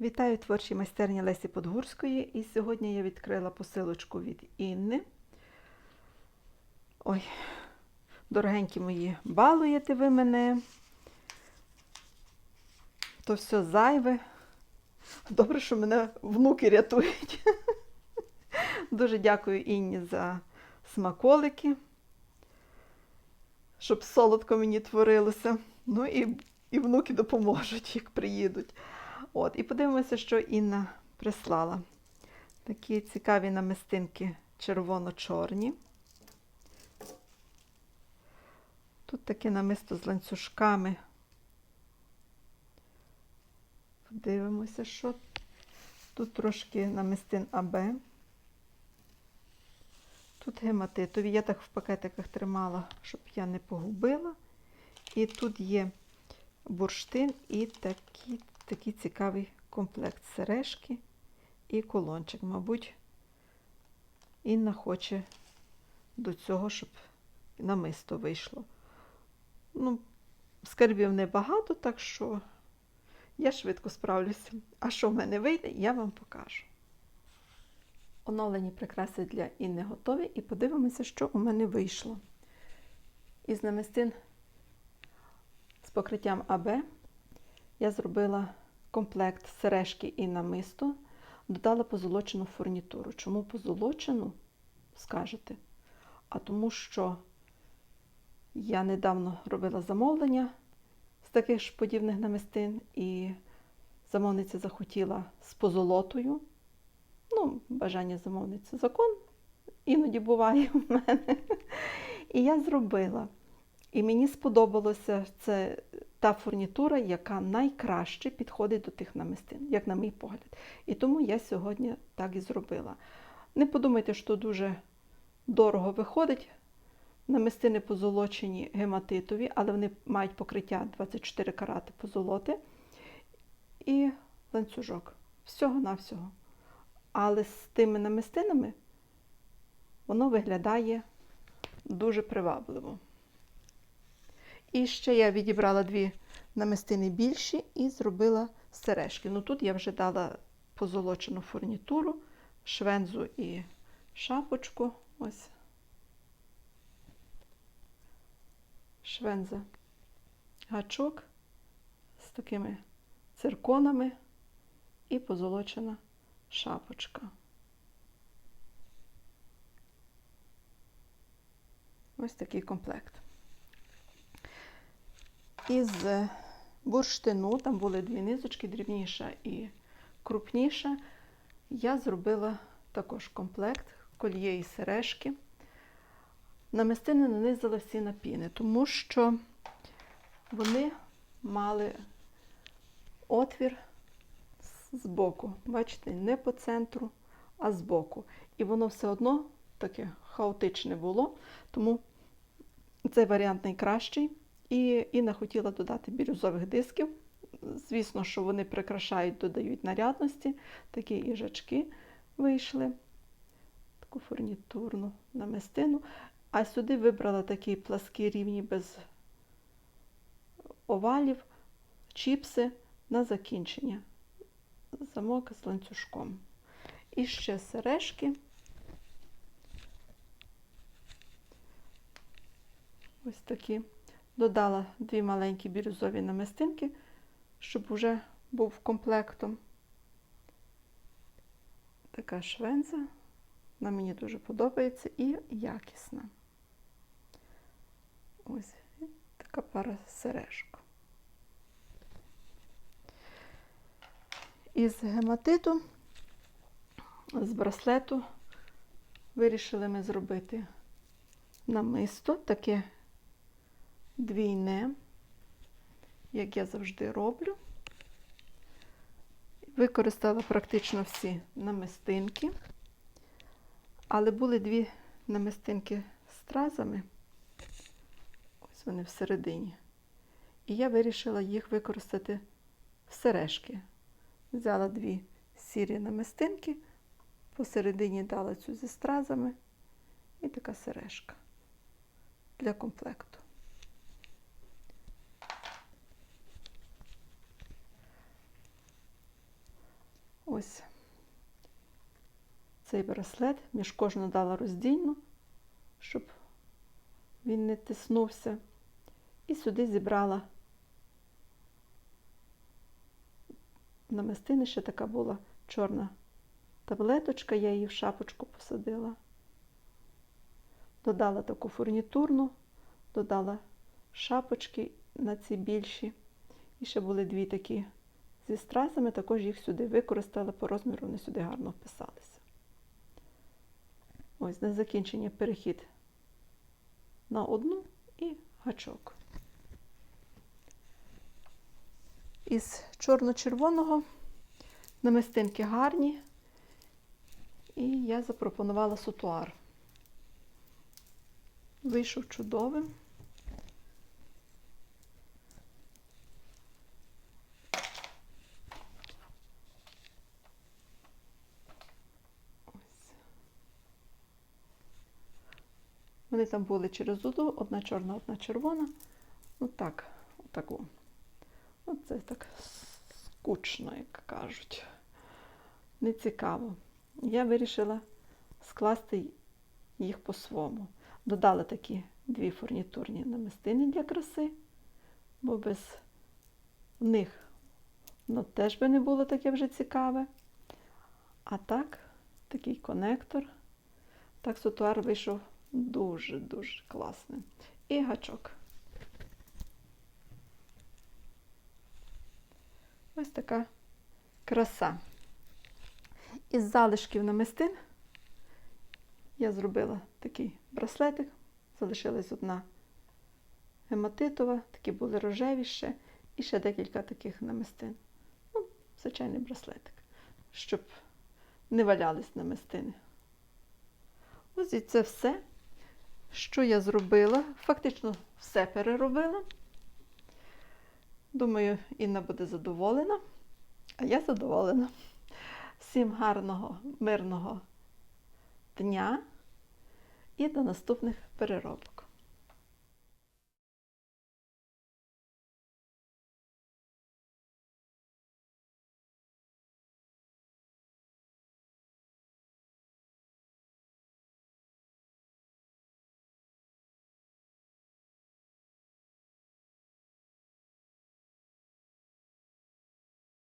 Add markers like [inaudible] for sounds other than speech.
Вітаю творчій майстерні Лесі Подгурської. І сьогодні я відкрила посилочку від Інни. Ой, дорогенькі мої, балуєте ви мене. То все зайве. Добре, що мене внуки рятують. [laughs] Дуже дякую Інні за смаколики, щоб солодко мені творилося. Ну і, і внуки допоможуть, як приїдуть. От, і подивимося, що Інна прислала. Такі цікаві намистинки червоно-чорні. Тут таке намисто з ланцюжками. Подивимося, що тут трошки намистин АБ. Тут гематитові. Я так в пакетиках тримала, щоб я не погубила. І тут є бурштин і такі, такий цікавий комплект сережки і колончик. Мабуть, Інна хоче до цього, щоб намисто вийшло. Ну, скарбів небагато, так що я швидко справлюся. А що в мене вийде, я вам покажу. Оновлені прикраси для Інни готові і подивимося, що у мене вийшло. Із намистин з покриттям АБ я зробила комплект сережки і намисто, додала позолочену фурнітуру. Чому позолочену, скажете? А тому що я недавно робила замовлення з таких ж подібних намистин, і замовниця захотіла з позолотою. Ну, бажання замовниці закон, іноді буває в мене. І я зробила. І мені сподобалося це та фурнітура, яка найкраще підходить до тих намистин, як на мій погляд. І тому я сьогодні так і зробила. Не подумайте, що дуже дорого виходить. Намистини позолочені гематитові, але вони мають покриття 24 карати позолоти і ланцюжок. Всього-навсього. Але з тими намистинами воно виглядає дуже привабливо. І ще я відібрала дві намистини більші і зробила сережки. Ну тут я вже дала позолочену фурнітуру, швензу і шапочку. Ось. Швенза гачок з такими цирконами і позолочена шапочка. Ось такий комплект. Із бурштину, там були дві низочки, дрібніша і крупніша. Я зробила також комплект кольє і сережки. Намистини нанизала всі на піни, тому що вони мали отвір з боку. Бачите, не по центру, а з боку. І воно все одно таке хаотичне було, тому цей варіант найкращий. І Інна хотіла додати бірюзових дисків. Звісно, що вони прикрашають, додають нарядності. Такі їжачки вийшли, таку фурнітурну намистину. А сюди вибрала такі пласкі рівні без овалів, чіпси на закінчення. Замок з ланцюжком. І ще сережки. Ось такі. Додала дві маленькі бірюзові намистинки, щоб вже був комплектом. Така швенза. Вона мені дуже подобається і якісна. Ось така пара сережок. Із гематиту, з браслету вирішили ми зробити намисто, таке двійне, як я завжди роблю. Використала практично всі намистинки, але були дві намистинки стразами, ось вони всередині. І я вирішила їх використати в сережки. Взяла дві сірі намистинки, посередині дала цю зі стразами і така сережка для комплекту. ось цей браслет, між кожну дала роздільну, щоб він не тиснувся. І сюди зібрала намистини, ще така була чорна таблеточка, я її в шапочку посадила. Додала таку фурнітурну, додала шапочки на ці більші. І ще були дві такі зі стразами, також їх сюди використала по розміру, вони сюди гарно вписалися. Ось на закінчення перехід на одну і гачок. Із чорно-червоного намистинки гарні, і я запропонувала сутуар. Вийшов чудовим. Вони там були через уду, одна чорна, одна червона. Ну так, отаку. Оце так скучно, як кажуть. Не цікаво. Я вирішила скласти їх по-своєму. Додала такі дві фурнітурні намистини для краси, бо без них воно теж би не було таке вже цікаве. А так, такий конектор. Так сутуар вийшов дуже-дуже класним. І гачок. Ось така краса. Із залишків намистин я зробила такий браслетик. Залишилась одна гематитова, такі були рожеві ще, і ще декілька таких намистин. Ну, звичайний браслетик, щоб не валялись намистини. Ось і це все, що я зробила. Фактично все переробила. Думаю, Інна буде задоволена, а я задоволена. Всім гарного, мирного дня і до наступних переробок.